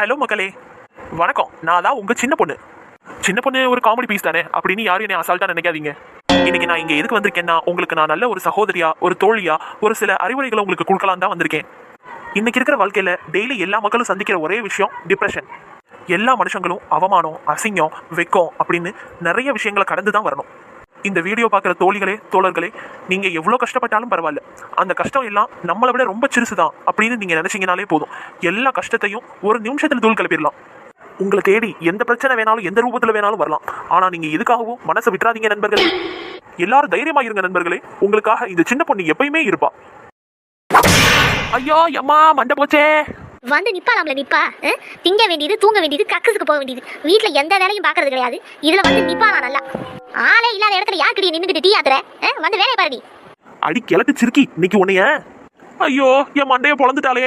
Hello மக்களே. வணக்கம். நான் தான் உங்க சின்ன பொண்ணு. சின்ன பொண்ணு ஒரு காமெடி பீஸ் தானே? அப்படின்னு யாரும் என்னை அசால்ட்டாக நினைக்காதீங்க. இன்னைக்கு நான் இங்க எதுக்கு வந்திருக்கேன்னா உங்களுக்கு நான் நல்ல ஒரு சகோதரியா ஒரு தோழியா ஒரு சில அறிவுரைகளை உங்களுக்கு கொடுக்கலாம் தான் வந்திருக்கேன். இன்னைக்கு இருக்கிற வாழ்க்கையில டெய்லி எல்லா மக்களும் சந்திக்கிற ஒரே விஷயம் டிப்ரெஷன் எல்லா மனுஷங்களும் அவமானம் அசிங்கம் வெக்கம் அப்படின்னு நிறைய விஷயங்களை கடந்து தான் வரணும். இந்த வீடியோ பார்க்குற தோழிகளே தோழர்களே நீங்கள் எவ்வளோ கஷ்டப்பட்டாலும் பரவாயில்ல. அந்த கஷ்டம் எல்லாம் நம்மளை விட ரொம்ப சிறுசு தான் அப்படின்னு நீங்கள் நினச்சிங்கனாலே போதும். எல்லா கஷ்டத்தையும் ஒரு நிமிஷத்தில் தூள் கிளப்பிடலாம். உங்களை தேடி எந்த பிரச்சனை வேணாலும் எந்த ரூபத்தில் வேணாலும் வரலாம். ஆனால் நீங்கள் எதுக்காகவும் மனசை விட்டுறாதீங்க நண்பர்களே. எல்லாரும் தைரியமாக இருங்க நண்பர்களே. உங்களுக்காக இந்த சின்ன பொண்ணு எப்பயுமே இருப்பா. ஐயோ அம்மா மண்டை போச்சே. வந்து நிப்பாலாம்ல நிப்பா. திங்க வேண்டியது தூங்க வேண்டியது கக்கஸுக்கு போக வேண்டியது. வீட்டுல எந்த வேலையும் பாக்குறது கிடையாது. இதுல வந்து நிப்பாலா நல்லா. ஆளே இல்லாத இடத்துல யாருக்கடி நின்னுக்கிட்டு டீ ஆத்துற? வந்து வேலையை பாருடி அடி கிழக்கு சிறுக்கி இன்னைக்கு உன்னைய. ஐயோ என் மண்டைய பொழந்துட்டாலே